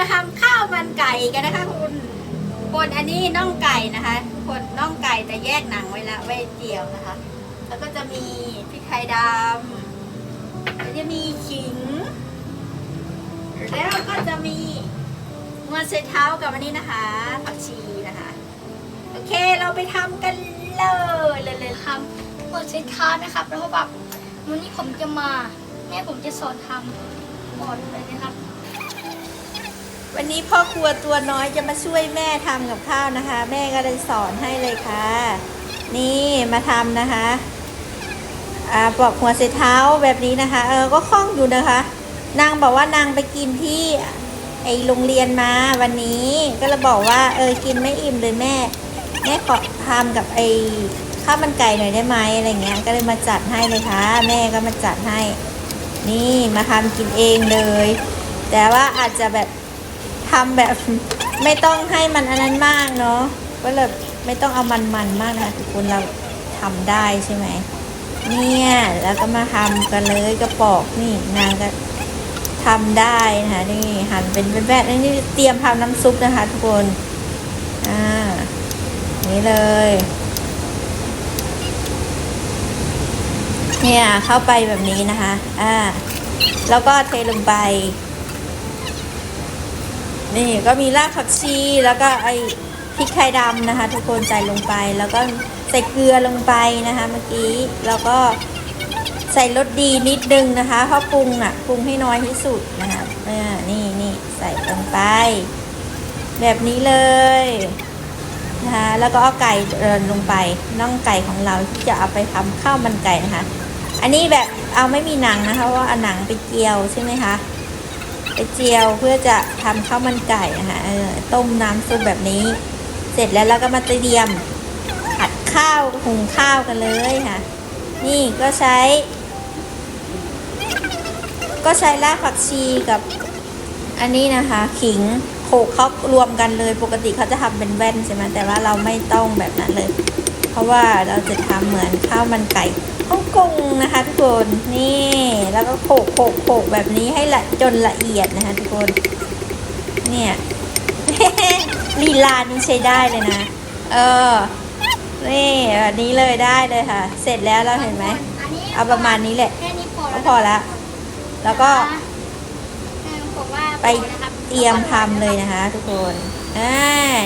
มาทำข้าวมันไก่กันนะคะ คุณคนอันนี้น่องไก่นะคะคนน่องไก่แต่แยกหนังไว้ล้วไว้เจียวนะคะ แล้วก็จะมีพริกไทยดำแล้วจะมีขิง แล้วก็จะมีมะเขือเท้ากับอันนี้นะคะผักชีนะคะ โอเคเราไปทำกันเลยเลยเลยทำหมดเช้เท้านะครับ แล้วก็แบบวันนี้ผมจะมา แม่ผมจะสอนทำหมดเลยนะครับ วันนี้พ่อครัวตัวน้อยจะมาช่วยแม่ทำกับข้าวนะคะ แม่ก็เลยสอนให้เลยค่ะ นี่มาทำนะคะอ่าปอกหัวเสเท้าแบบนี้นะคะ เออก็คล่องอยู่นะคะ นางบอกว่านางไปกินที่ไอโรงเรียนมาวันนี้ก็เลยบอกว่าเออกินไม่อิ่มเลยแม่ แม่ขอทำกับไอข้าวมันไก่หน่อยได้ไหมอะไรเงี้ย ก็เลยมาจัดให้เลยค่ะ แม่ก็มาจัดให้ นี่มาทำกินเองเลย แต่ว่าอาจจะแบบ ทำแบบ ไม่ต้องให้มันอันนั้นมากเนาะก็เลยไม่ต้องเอามันมันๆมากนะคะทุกคนเราทำได้ใช่ไหมเนี่ย แล้วก็มาทำกันเลยกระปอกนี่นางก็ทำได้นะคะนี่หั่นเป็นแว่นๆนี่เตรียมทำน้ำซุปนะคะทุกคนอ่านี่เลยเนี่ยเข้าไปแบบนี้นะคะ อ่า แล้วก็เทลงไป นี่ก็มีรากผักชีแล้วก็ไอพริกไทยดำนะคะ ทุกคนใส่ลงไป แล้วก็ใส่เกลือลงไปนะคะ เมื่อกี้แล้วก็ใส่รสดีนิดนึงนะคะเพราะปรุงอะปรุงให้น้อยที่สุดนะคะนี่นี่ใส่ลงไป แบบนี้เลยนะคะแล้วก็เอาไก่เดินลงไปน่องไก่ของเราที่จะเอาไปทำข้าวมันไก่นะคะ อันนี้แบบเอาไม่มีหนังนะคะเพราะว่าหนังไปเจียวใช่ไหมคะ เจียวเพื่อจะทำข้าวมันไก่นะคะต้มน้ำซุปแบบนี้ เสร็จแล้วเราก็มาเตรียมผัดข้าวหุงข้าวกันเลยค่ะ นี่ก็ใช้ ก็ใช้รากผักชีกับอันนี้นะคะ ขิงโขกเขารวมกันเลย ปกติเขาจะทำเป็นแว่นใช่ไหมแต่ว่าเราไม่ต้องแบบนั้นเลย เพราะว่าเราจะทำเหมือนข้าวมันไก่ฮ่องกงนะคะทุกคนนี่ แล้วก็โขลกโขลกโขลกแบบนี้ให้ละจนละเอียดนะคะทุกคน เนี่ยลีลานี้ใช้ได้เลยนะ เออ นี่แบบนี้เลยได้เลยค่ะ เสร็จแล้วเราเห็นไหมอันนี้เอาประมาณนี้แหละแค่นี้พอก็พอละ แล้วก็แม่บอกว่าไปเตรียมทำเลยนะคะ ทุกคน อ่า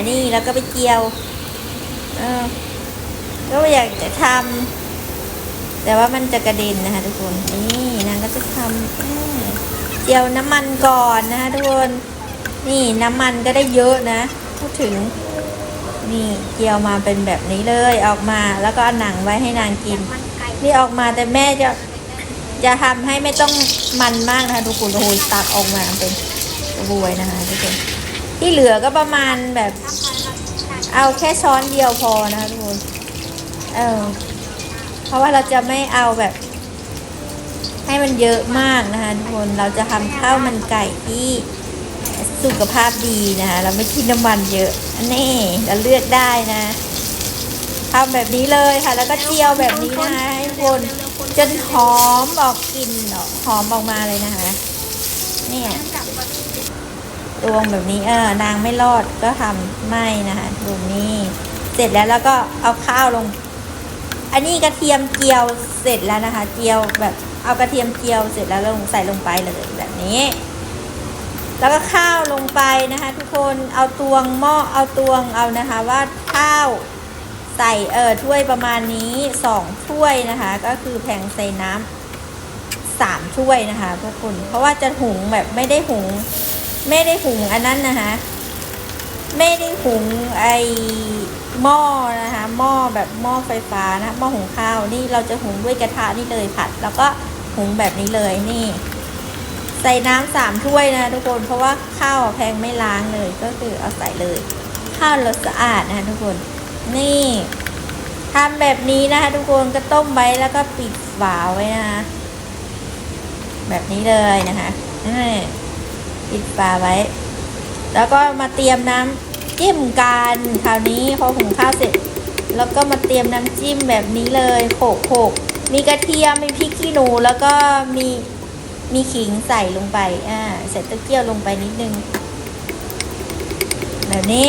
นี่แล้วก็ไปเจียว เออ ก็อยากจะทำแต่ว่ามันจะกระเด็นนะคะทุกคน นี่นาง ก็จะทำเจียวน้ำมันก่อนนะคะทุกคนนี่น้ำมันก็ได้เยอะนะพูดถึงนี่เจียวมาเป็นแบบนี้เลยออกมาแล้วก็หนังไว้ให้นางกินน,กนี่ออกมาแต่แม่จะจะทำให้ไม่ต้องมันมากนะคะทุกคนโอ้โหตักออกมาเป็นกระบวยนะคะทุกคนที่เหลือก็ประมาณแบบทำอะไรครับเอาแค่ช้อนเดียวพอนะคะทุกคนเออเพราะว่าเราจะไม่เอาแบบ ให้มันเยอะมากนะคะทุกคนเราจะทำข้าวมันไก่ที่สุขภาพดีนะคะเราไม่กินน้ำมันเยอะอันนี้เราเลือกได้นะทำแบบนี้เลยค่ะ แล้วก็เจียวแบบนี้นะคะให้ทุกคนจนหอมออกกลิ่นหอมออกมาเลยนะคะเนี่ยตวงแบบนี้เออนางไม่รอดก็ทำไม่นะคะตรงนี้ เสร็จแล้วแล้วก็เอาข้าวลง อันนี้กระเทียมเจียวเสร็จแล้วนะคะ เจียวแบบ เอากระเทียมเจียวเสร็จแล้วลงใส่ลงไปเลยแบบนี้ แล้วก็ข้าวลงไปนะคะ ทุกคนเอาตวงหม้อเอาตวงเอานะคะว่าข้าวใส่เออถ้วยประมาณนี้สองถ้วยนะคะ ก็คือแผงใส่น้ำสามถ้วยนะคะพวกคุณเพราะว่าจะหุงแบบไม่ได้หุง ไม่ได้หุงอันนั้นนะคะไม่ได้หุงไอหม้อนะคะหม้อแบบหม้อไฟฟ้านะหม้อหุงข้าวนี่เราจะหุงด้วยกระทะนี่เลยผัด แล้วก็ หุงแบบนี้เลยนี่ ใส่น้ำสามถ้วยนะทุกคนเพราะว่าข้าวแพงไม่ล้างเลยก็คือเอาใส่เลย ข้าวราสะอาดนะทุกคนนี่ทำแบบนี้นะคะทุกคนก็ต้มไว้แล้วก็ปิดฝาไว้นะคะแบบนี้เลยนะคะปิดฝาไว้ แล้วก็มาเตรียมน้ำจิ้มกันคราวนี้พอหุงข้าวเสร็จ แล้วก็มาเตรียมน้ำจิ้มแบบนี้เลยโขกโขก มีกระเทียม มีพริกขี้หนู แล้วก็มีมีขิงใส่ลงไป อ่า ใส่ต้าเจี้ยวลงไปนิดนึง แบบนี้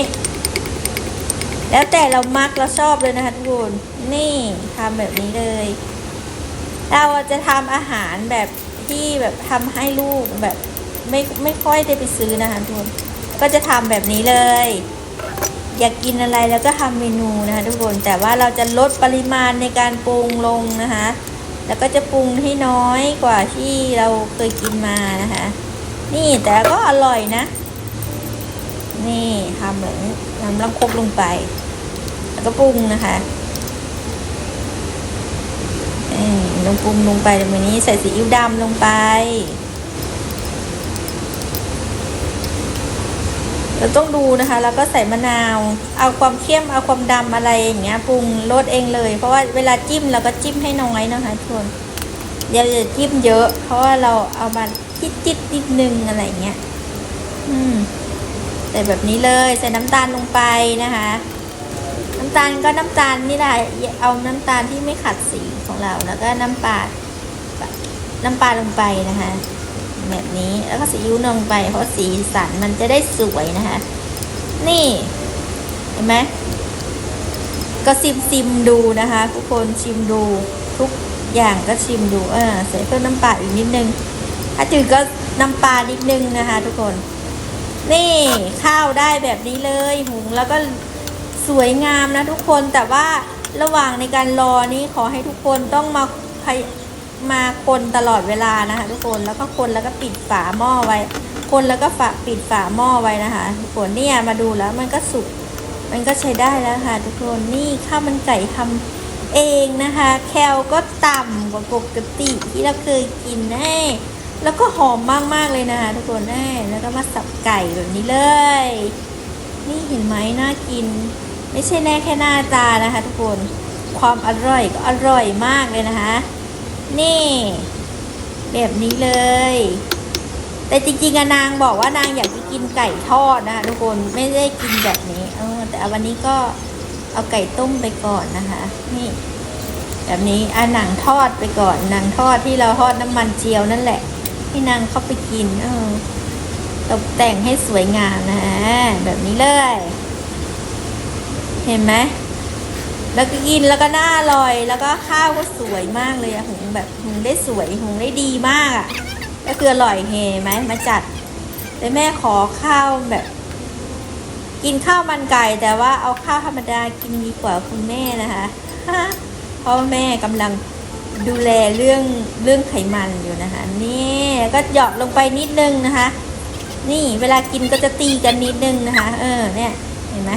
แล้วแต่เรามักเราชอบเลยนะคะทุกคน นี่ทำแบบนี้เลย เราจะทำอาหารแบบที่แบบทำให้ลูกแบบไม่ไม่ค่อยได้ไปซื้อนะคะทุกคน ก็จะทำแบบนี้เลย อยากกินอะไรแล้วก็ทำเมนูนะคะทุกคนแต่ว่าเราจะลดปริมาณในการปรุงลงนะคะ แล้วก็จะปรุงให้น้อยกว่าที่เราเคยกินมานะคะ นี่แต่ก็อร่อยนะ นี่ทำเหมือนน้ำลังคกลงไป แล้วก็ปรุงนะคะอ้ยลงปรุงลงไปตรงนี้ใส่ซีอิ๊วดำลงไป เราต้องดูนะคะ แล้วก็ใส่มะนาว เอาความเข้มเอาความดำอะไรอย่างเงี้ยปรุงรสเองเลย เพราะว่าเวลาจิ้มเราก็จิ้มให้น้อยนะคะทุกคนอย่าอย่าจิ้มเยอะ เพราะว่าเราเอามาจิดจิดนิดนึงอะไรอย่างเงี้ยอืมใส่แบบนี้เลยใส่น้ำตาลลงไปนะคะ น้ำตาลก็น้ำตาลนี่แหละเอาน้ำตาลที่ไม่ขัดสีของเราแล้วก็น้ำปลาน้ำปลาลงไปนะคะ แบบนี้แล้วก็ซีอิ๊วลงไป เพราะสีสันมันจะได้สวยนะคะ นี่ เห็นไหมก็ซิมซิมดูนะคะ ทุกคนชิมดูทุกอย่างก็ชิมดูเออใส่เพิ่มน้ำปลาอีกนิดนึงถ้าจืดก็น้ำปลานิดนึงนะคะ ทุกคน นี่ข้าวได้แบบนี้เลยหุงแล้วก็สวยงามนะทุกคนแต่ว่าระหว่างในการรอนี่ขอให้ทุกคนต้องมาพย มาคนตลอดเวลานะคะทุกคนแล้วก็คนแล้วก็ปิดฝาหม้อไว้ คนแล้วก็ฝาปิดฝาหม้อไว้นะคะทุกคนเนี่ยมาดูแล้วมันก็สุกมันก็ใช้ได้แล้วค่ะ ทุกคนนี่ข้าวมันไก่ทำเองนะคะ แคลก็ต่ำกว่าปกติที่เราเคยกินแน่แล้วก็หอมมากๆเลยนะคะทุกคนแน่แล้วก็มาสับไก่แบบนี้เลย นี่เห็นไหมน่ากิน ไม่ใช่แน่แค่หน้าตานะคะ ทุกคนความอร่อยก็อร่อยมากเลยนะคะ นี่ แบบนี้เลย แต่จริงๆอะนางบอกว่านางอยากจะกินไก่ทอดนะคะทุกคนไม่ได้กินแบบนี้ เออ แต่วันนี้ก็เอาไก่ต้มไปก่อนนะคะ นี่ แบบนี้อะหนังทอดไปก่อนหนังทอดที่เราทอดน้ำมันเจียวนั่นแหละที่นางเข้าไปกิน เออตกแต่งให้สวยงามนะแบบนี้เลย เห็นไหม แล้วก็กินแล้วก็น่าอร่อย แล้วก็ข้าวก็สวยมากเลยอะหุงแบบหุงได้สวยหุงได้ดีมากอะก็คืออร่อยเห็นไหมมาจัดแต่แม่ขอข้าวแบบ กินข้าวมันไก่แต่ว่าเอาข้าวธรรมดากินดีกว่าคุณแม่นะคะเพราะว่าแม่กำลังดูแลเรื่องเรื่องไขมันอยู่นะคะ นี่ก็หยอดลงไปนิดนึงนะคะ นี่เวลากินก็จะตีกันนิดนึงนะคะ เออเนี่ยเห็นไหม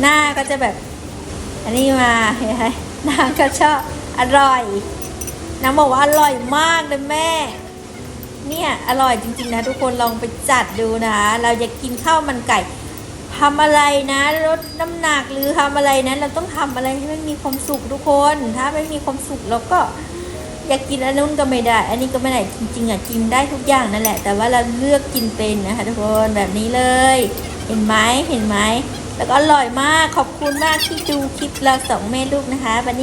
หน้าก็จะแบบ อันนี้มาเห็นไหมนางก็ชอบอร่อยนางบอกว่าอร่อยมากเลยแม่ เนี่ยอร่อยจริงๆนะทุกคนลองไปจัดดูนะคะเราอยากกินข้าวมันไก่ทำอะไรนะลดน้ำหนักหรือทำอะไรนะเราต้องทำอะไรให้มันมีความสุขทุกคน ถ้าไม่มีความสุขเราก็อยากกินอันนู้นก็ไม่ได้ อันนี้ก็ไม่ได้จริงๆอะกินได้ทุกอย่างนั่นแหละ แต่ว่าเราเลือกกินเป็นนะคะทุกคนแบบนี้เลย เห็นไหมเห็นไหม แล้วก็อร่อยมากขอบคุณมากที่ดูคลิปเราสองแม่ลูกนะคะวันนี้